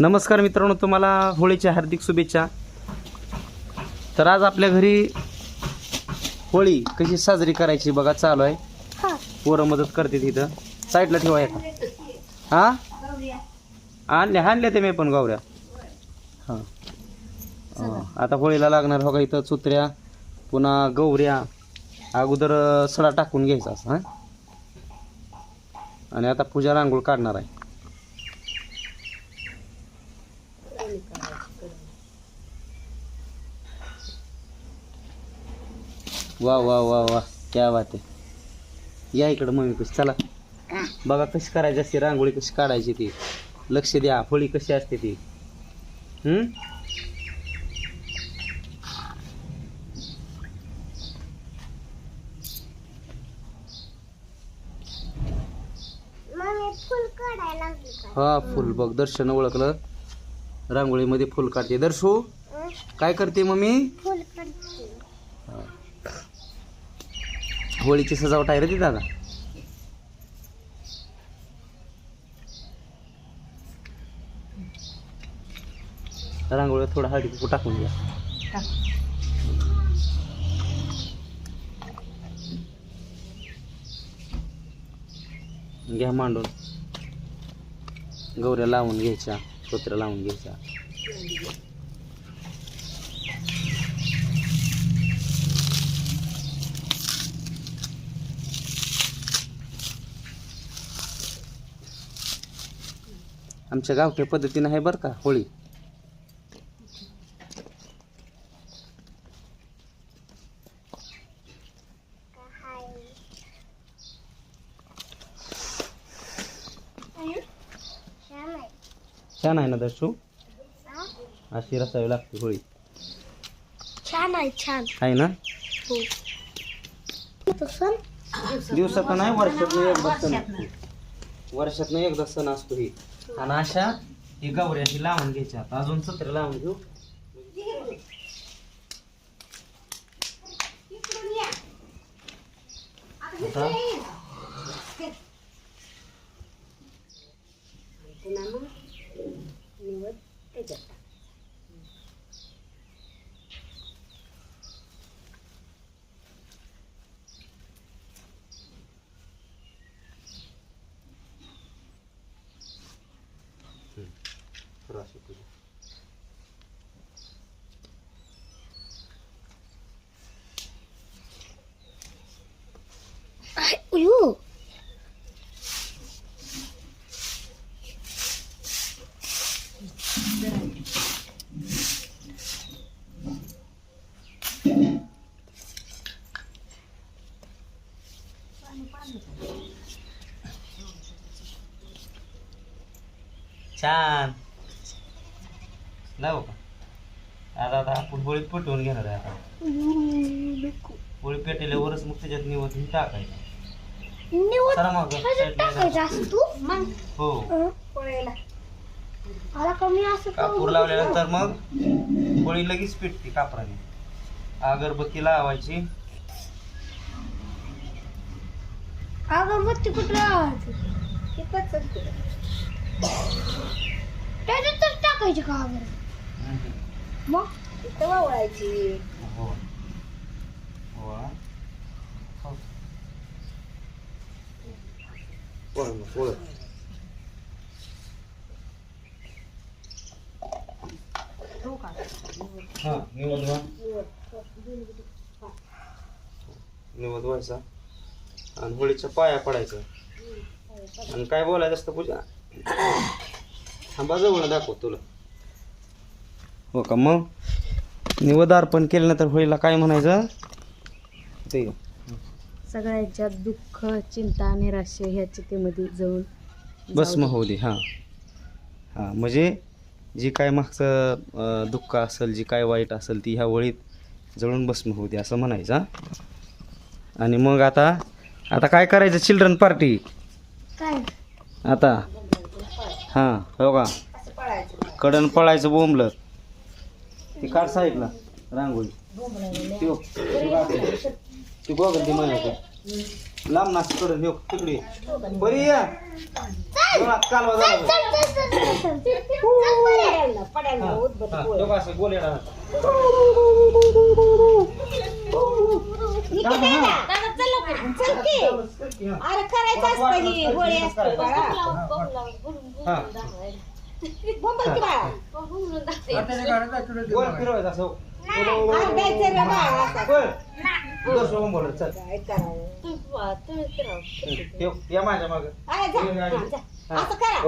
नमस्कार मित्रांनो तुम्हाला होळीच्या हार्दिक शुभेच्छा. तर आज आपल्या घरी होळी कशी साजरी करायची बघा चालू आहे. पोरं मदत करते तिथं साईडला ठेवा एका. हा? आणल्या आणल्या ते मी पण गावऱ्या हां. आता होळीला लागणार हो का इथं चुत्र्या पुन्हा गौऱ्या. अगोदर सडा टाकून घ्यायचा असं हां. आणि आता पूजा रांगोळ काढणार आहे. वा वा वा वा. क्या बात आहे. या इकडं मम्मी कशी चला. बघा कशी करायची असते रांगोळी कशी काढायची ती. लक्ष द्या होळी कशी असते ती. हम्म? हा फुल. बघ दर्शन ओळखलं. रांगोळीमध्ये फुल काढते. दर्शू? काय करते मम्मी फुल काढते होळीची सजावट आहे रे ती दादा. रांगोळी थोडा हळदी कुठं टाकून घ्या. घ्या मांडून. गौऱ्या लावून घ्यायच्या स्तोत्र लावून घ्यायच्या. आमच्या गावठी पद्धतीनं आहे बरं का होळी. छान आहे ना दर्शू? अशी रसावी लागते होळी. छान आहे छान. आहे ना? हो. दिवसात नाही वर्षातनं एकदा सण असतो. वर्षातनं एकदा सण असतो ही. आणि अशा ही गौऱ्या अशी लावून घ्यायच्या आता. अजून सत्र लावून घेऊ. आता? त्याच्यात असं करू. उयो छान लावू का आता आता आपण होळीत पटवून घेणार आहे आता होळी पेटेल्यावरच मग त्याच्यात निवड घेऊन टाकायचं निवड चला मग ह्याच्यात टाकायचं मग. हो. मला कमी असं कापूर लावल्यानंतर मग? होळी लगेच पेटते कापराने. अगरबत्ती लावायची. अगरबत्ती कुठं लावायचं? त्याच्यातच टाकायची का अगरबत्ती मग? हो हो. हो. पोळ मग, पोळ. हा, निवद व्हा. निवद व्हायचा आणि होळीच्या पाया पडायचं आणि काय बोलायचं असतं पूजा थांबा जवळ दाखव तुला हो का मग निवद अर्पण केल्यानंतर होळीला काय म्हणायचं ते सगळ्यांच्यात दुःख चिंता निराशा ह्या चितेमध्ये जाऊन भस्म होऊ दे. हां. हां म्हणजे जी काय मागचं दुःख असेल जी काय वाईट असेल ती ह्या वळीत जळून भस्म होऊ दे असं म्हणायचं. आणि मग आता आता काय करायचं? Children party. काय? आता. हां हो का? कडन पळायचं बोंबलं ते काढ साईडला रांगोळी. ती गोगल ती म्हणायचं लांब नाच कडे येऊ तिकडे. बरी या कालवा झाला. हा, हा, असं गोल. अरे करायचं असतं ही होळी असते बाळा हा. बोंबल की बाळा. गोल फिरवायचं असं. बर दर्शन बोलत चल काय करावं ठेव, या माझ्या माग अरे जा, हा, जा. असं करा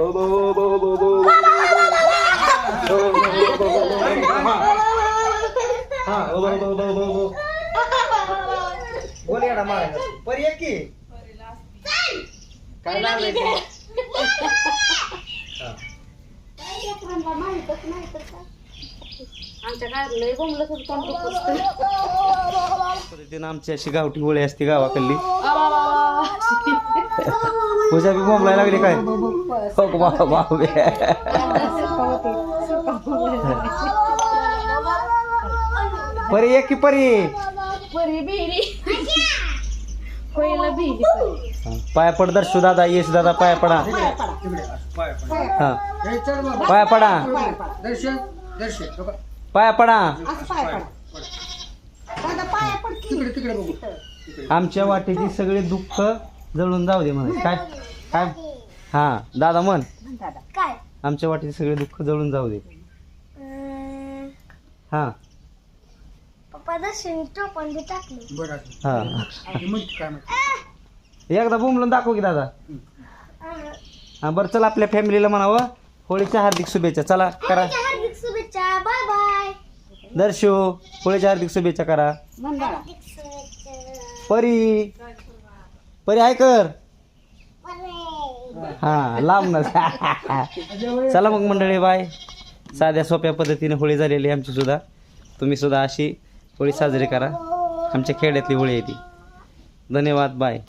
बोल येडा मारायचा पर एक की काय लागलंय ते? हा. आमच्या गावात लय बोंबलं होतं तोंड दुखत पद्धतीनं आमची अशी गावठी होळी असते गावाकडली. पूजा बी बोंबलाय लागली काय? हो का बाबा बाबे. परी एक की परी? परी बिरी. कोयला बिरी परी. हा, पाया पड दर्शू दादा येश दादा पाया पडा. हा. पाया पडा. पाया पडा. असं पाय पडा. दादा पाया पड की. आमच्या वाटेची सगळे दुःख जळून जाऊ दे म्हणा. काय काय? हा दादा म्हण. दादा. काय? आमच्या वाटेचे सगळे दुःख जळून जाऊ दे. अं, हा. पप्पा दर्शन टोपण बी टाकलं. हा. एकदा बोंबलून दाखव की दादा. अं, हा बरं चला आपल्या फॅमिलीला म्हणावं. होळीच्या हार्दिक शुभेच्छा. चला करा हार्दिक शुभेच्छा बाय बाय दर्शो होळीच्या हार्दिक शुभेच्छा करा. परी. परी आहे कर. हा लांब ना. चला मग मंडळी बाय. साध्या सोप्या पद्धतीने होळी झालेली आहे आमची सुद्धा. तुम्ही सुद्धा अशी होळी साजरी करा. आमच्या खेड्यातली होळी आहे ती. धन्यवाद बाय.